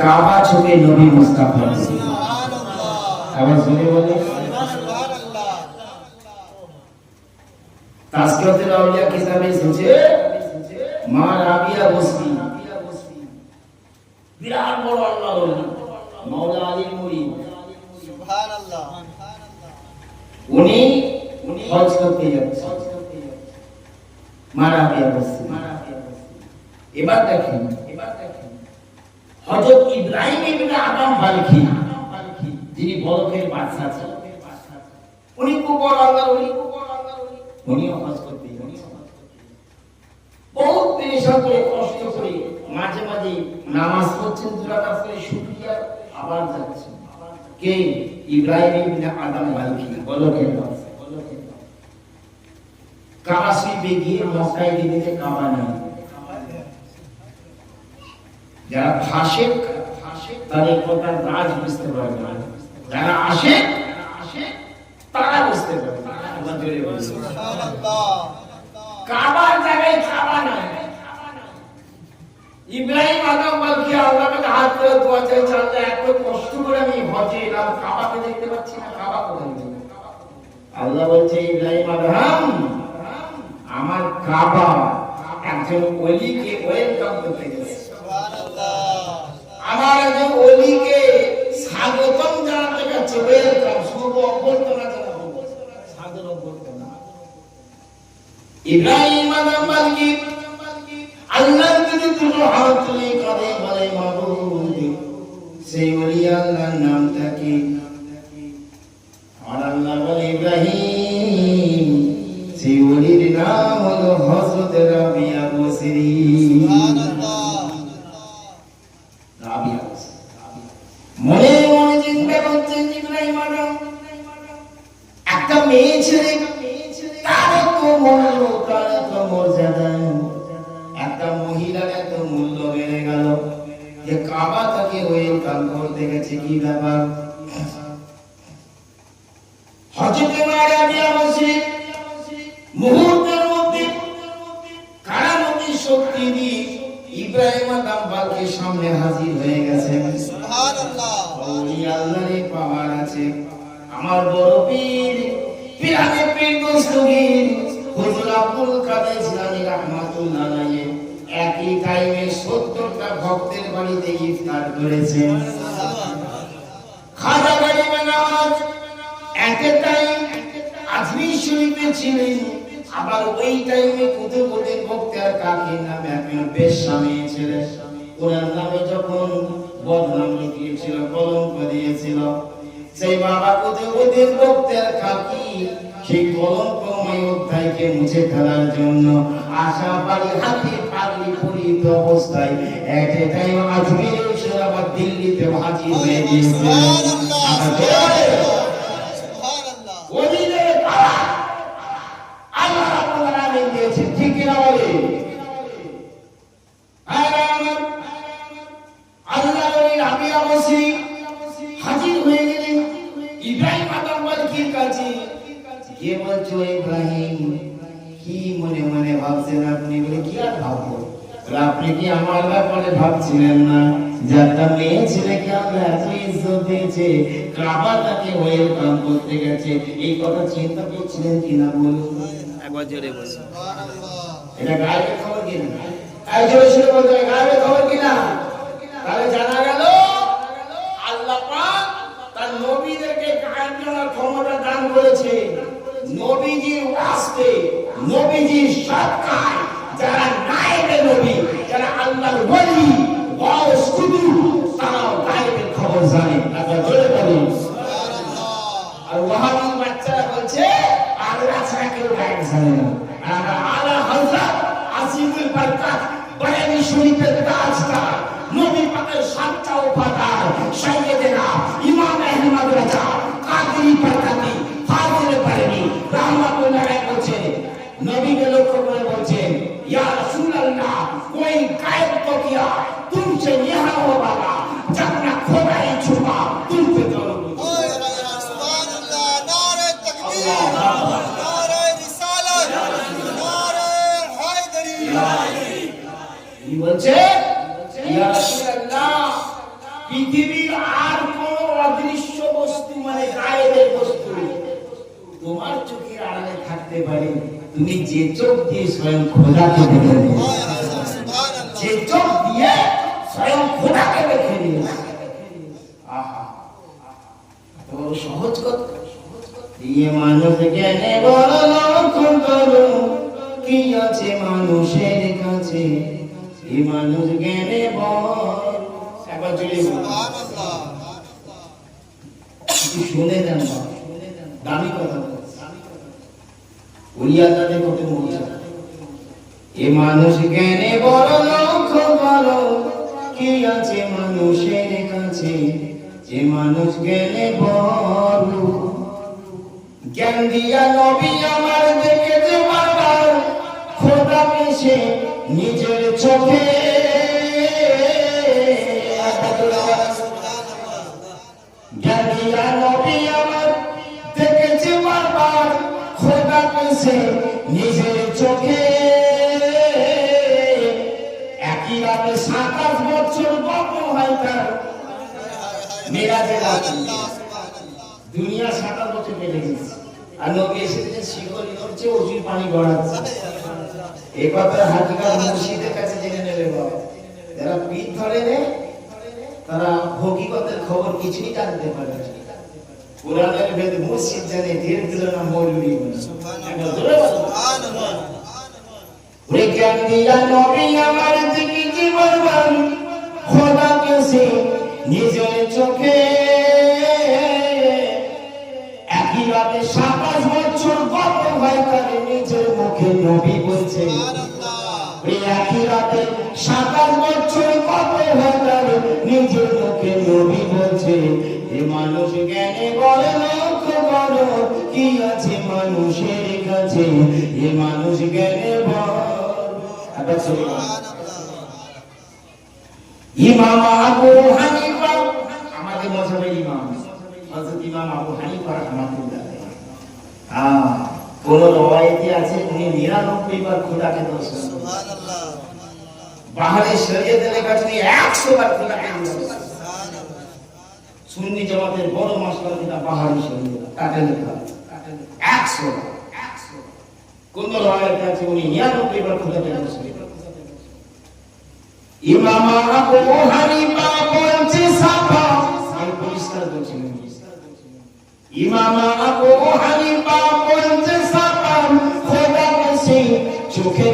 কাবা ছবি নবী মুস্তাফা। আবার জোরে বলে। তাসকিয়াতুল আউলিয়া কিতাবে এসেছে মা রাবিয়া বসতি। বিরাট বড় আল্লাহ ওলি মাওলা আলী মুরিদ উনি উনি হজ করতে যাচ্ছে। মা রাবিয়া বসতি এবার দেখেন এবার দেখেন। হযরত ইব্রাহিম ইবনে আদম বালখি যিনি বাদশা ছিলেন। উনি বড় আল্লাহ উনি উনি হজ করতে বহুত পেরেশান করে কষ্ট করে মাঝে মাঝে নামাজ পড়ছেন করে শুকরিয়া আবার যাচ্ছেন। কে? ইব্রাহিম ইবনে আদম বালখি। বলকের বাদশা কাবা শরীফে গিয়ে মক্কায় কাবা নেই। যারা ভাসে তাদের কথার রাজ বুঝতে পারবে না। যারা আসে তারা বুঝতে বলুন। কাবার জায়গায় কাবা নাই। ইব্রাহিম আদম বলকে আল্লাহ হাত করে দোয়া চাই চাইলে এত কষ্ট করে আমি হজে এলাম কাবাকে দেখতে পাচ্ছি না কাবা কোথায়? আল্লাহ বলছে ইব্রাহিম আদম আমার কাবা একজন ওলিকে ওয়েলকাম করতে গেছে। আমার একজন অলিকে স্বাগতম জানাতে গেছে। ওয়েলকাম শুভ অভ্যর্থনা ইব্রাহিম আদম মালিক, আল্লাহর কাছে দুটো হাত তুলে বলে মাবুদ সেই ওলি আল্লাহর নামটা কি হজরতে মারিয়া মসজিদ মুহূর্তের মধ্যে কারামতি শক্তি দিয়ে ইব্রাহিম আদম বালকে সামনে হাজির হয়ে গেছে। ওই আল্লাহরে পাওয়ার আছে। আমার বড় পীর পিরানে পীর দস্তগীর হুজুর আব্দুল কাদের জিলানী রাহমাতুল্লাহ আলাইহি একই টাইমে 70টা ভক্তের বাড়িতে ইফতার করেছেন। খাজা গরিব নওয়াজ টাইম আজমির শরীফে ছিলেন আবার ওই টাইমে কুতুবুদ্দিন বক্তিয়ার কাকির নামে একজন বেশ্যামী ছিলেন ওনার নামে যখন বদনাম লিখিয়েছিল কলঙ্ক দিয়েছিল সেই বাবা কুতুবুদ্দিন বক্তিয়ার কাকি সেই কলঙ্কময় অধ্যায়কে মুছে ফেলার জন্য আশা হাতে পরিত অবস্থায় আবার দিল্লিতে হাজির হয়ে গিয়েছিল। কে বলছো ইব্রাহিম? কি মনে মনে ভাবছেন আপনি? বলে কি আর ভাববো? আপনি কি আমার ব্যাপারে ভাবছিলেন না? যে একটা মেয়ে ছেলেকে আমরা এত ইজ্জত দিয়েছে কাবা তাকে ওয়েলকাম করতে গেছে এই কথা চিন্তা করছিলেন কিনা বলুন? একবার জোরে বলুন। এটা গায়েবের খবর কিনা? এই জোরে শুনে বলতে হবে, গায়েবের খবর কিনা? তাহলে জানা গেল আল্লাহ পাক তার নবীদেরকে গায়েব জানার ক্ষমতা দান করেছে। নবীজির ওয়াস্তে, নবীজির সৎকার যারা নায়েবে নবী, যারা আল্লাহর ওলি ওয়াস কুদু তারাও গায়েবের খবর জানে। একবার জোরে বলুন আর ওয়াহাবি বাচ্চারা বলছে আল্লাহ ছাড়া কেউ গায়েব জানে না। আর আলা হযরত আসিফুল বরকত বরেলি শরীফের তাজদার নবী পাকের সাতটা উপাদান সাইয়েদেনা ইমাম আহমদ রাজা কাদেরি নবীকে লক্ষ্য করে বলছেন ইয়া রাসূলুল্লাহ কোই গায়ব তো কিয়া তুমসে ইহা হো বাবা। যে চোখ দিয়ে স্বয়ং খোদাকে দেখে নিও যে চোখ দিয়ে স্বয়ং খোদাকে দেখে আহা। বড় সহজ কথা। দিয়ে মানুষ জ্ঞানে বড় লক্ষ্য করো কি আছে মানুষের কাছে? এই মানুষ জ্ঞানে বড়। একবার চলে একটু শুনে দেন। দামি কথা কত এ মানুষ জ্ঞানে বড় লক্ষ্য করো কি আছে মানুষের কাছে? মানুষ জ্ঞানে বড়। জ্ঞান দিয়া নবী আমার দেখেছে বারবার, খোদা মিশে নিজের চোখে নিজের চোখে। একই রাতে সাতাশ বছর হয় তার। দুনিয়া সাতাশ বছর কেটে গেছে। আর নবী এসে দেখে শিকড়ি করছে অজুর পানি গড়াচ্ছে। এই কথা হাকিকাত মুর্শিদের কাছে জেনে নেবে বাবা। যারা পিঠ ধরে তারা হকিকতের খবর কিছুই জানতে পারে না। কোরআনের ভেদ মুর্শিদ জানে ধীরে ধীরে না মৌলবি নিজের চোখে একই রাতে সাতাশ বছর গত হয় তার নিজের মুখে নবী বলছে। একই রাতে সাতাশ বছর কত হয় তার নিজের মুখে নবী বলছে। মানুষ জ্ঞানে বলে লক্ষ্য করো কি আছে মানুষের কাছে? এ মানুষ জ্ঞানে। ইমাম আবু হানিফা আমাদের মজহবের ইমাম। হযরত ইমাম আবু হানিফা রাহমাতুল্লাহ কোন রওয়ায়েতে আছে? উনি 99 বার খোদাকে দর্শন করেছেন। বাহারে শরীয়তে লেখা আছে 100 বার খোদাকে দর্শন। সুন্নি জামাতের বড় মাসলা যেটা বাহারি তাতে লেখা আছে। 100 বার। কোন রওয়ায়েতে আছে উনি 99 বার খোদাকে দর্শন করেছেন। ইমাম আবু হানিফা বলছে সাফা। আমি পরিষ্কার বলছি ইমাম আবু হানিফা বলছে সাফা। খোদা বসে চোখে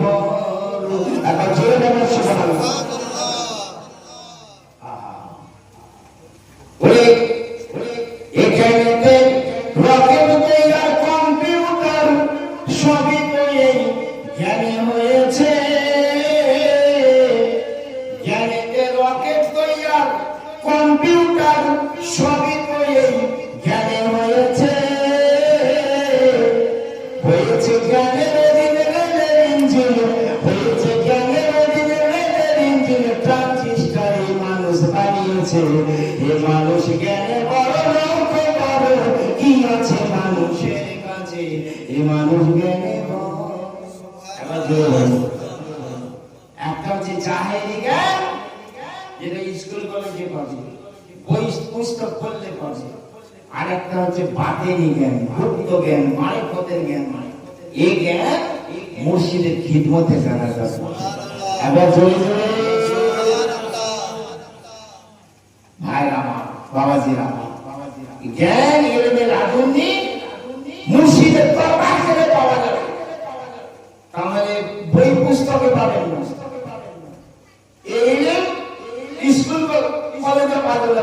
বড় এখন জোরে বলুন সুবহানাল্লাহ পাবে বই পুস্তক পাবে আর হচ্ছে বাতেনি জ্ঞান ভক্ত জ্ঞান জ্ঞান। এই জ্ঞান খিদমতে জানা যাবে এবার জ্ঞান এলেমে লাগুনি মুর্শিদের দরবার থেকে পাওয়া যাবে তাহলে বই পুস্তকে পাবেন না এই ইলম স্কুল কলেজে পাবেন না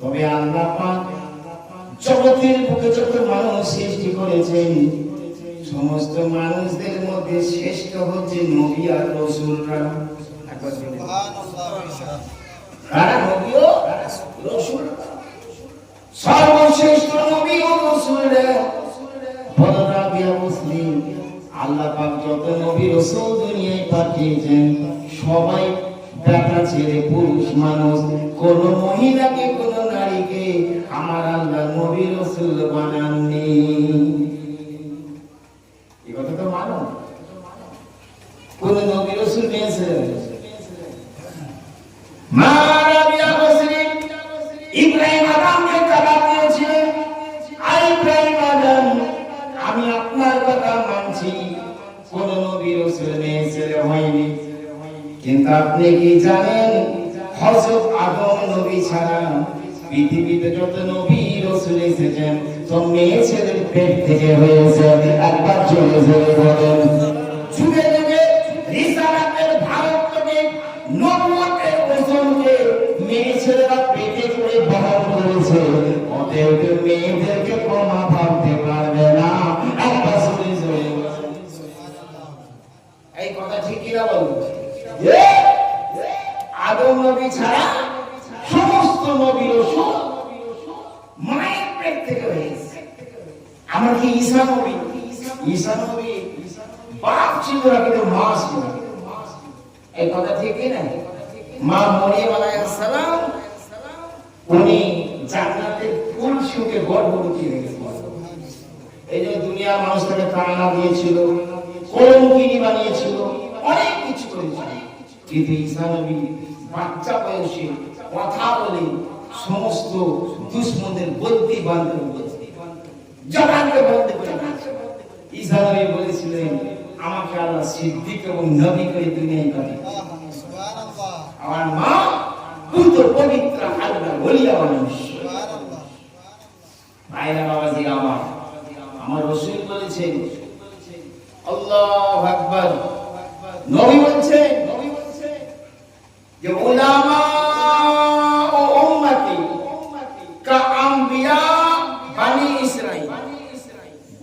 তবে আল্লাহ পাক জগতের বুকে যত মানুষ সৃষ্টি করেছেন, সমস্ত মানুষদের মধ্যে শ্রেষ্ঠ হচ্ছে নবী আর রসুলরা। নবী সর্বশ্রেষ্ঠ নবী ও আল্লাহ পাক যত নবী রসুল দুনিয়ায় পাঠিয়েছেন, সবাই বেটা ছেলে পুরুষ মানুষ কোন মহিলাকে কোন নারীকে আমার আল্লাহ নবীর রসুল বানাননি হযরত আদম নবী ছাড়া পৃথিবীতে যত নবী রসুল এসেছেন তো মেয়ে ছেলের পেট থেকে হয়েছে একবার চলে চলে বলেন। যুগে যুগে রিসালাতের নবুয়তের ওজনকে পেটে করে বহন করেছে। অতএব মেয়েদেরকে কমা ভাবতে পারবে না। একবার এই কথা ঠিক কিনা বলব আদম নবী ছাড়া সমস্ত নবী মায়ের পেট থেকে হয়েছে আমার কি ঈসা নবী? ঈসা নবী বাপ ছিল না কিন্তু মা ছিল। এই কথা ঠিক না মা মরিয়ম আলাইহিস সালাম, উনি জান্নাতে ফুল শুকে গর্ভবতী হয়ে গেছেন এই যে দুনিয়ার মানুষ তাকে কান্না দিয়েছিল কলঙ্কিনী বানিয়েছিল, অনেক কিছু করেছিল। কিন্তু ঈসা নবী বাচ্চা বয়সে কথা বলে, সমস্ত দুশ্মনদের বলতে বান্ধব বলতে জবানকে করে দিয়েছে। বলেছিলেন, আমাকে আল্লাহ সিদ্দিক এবং নবী করে দুনিয়ায় পাঠিয়ে আমার মা পুত্র পবিত্র আল্লাহ বলিয়া মানুষ। ভাইরা, বাবাজি, আমার। আমার রসুল বলেছেন, আল্লাহ আকবার। নবী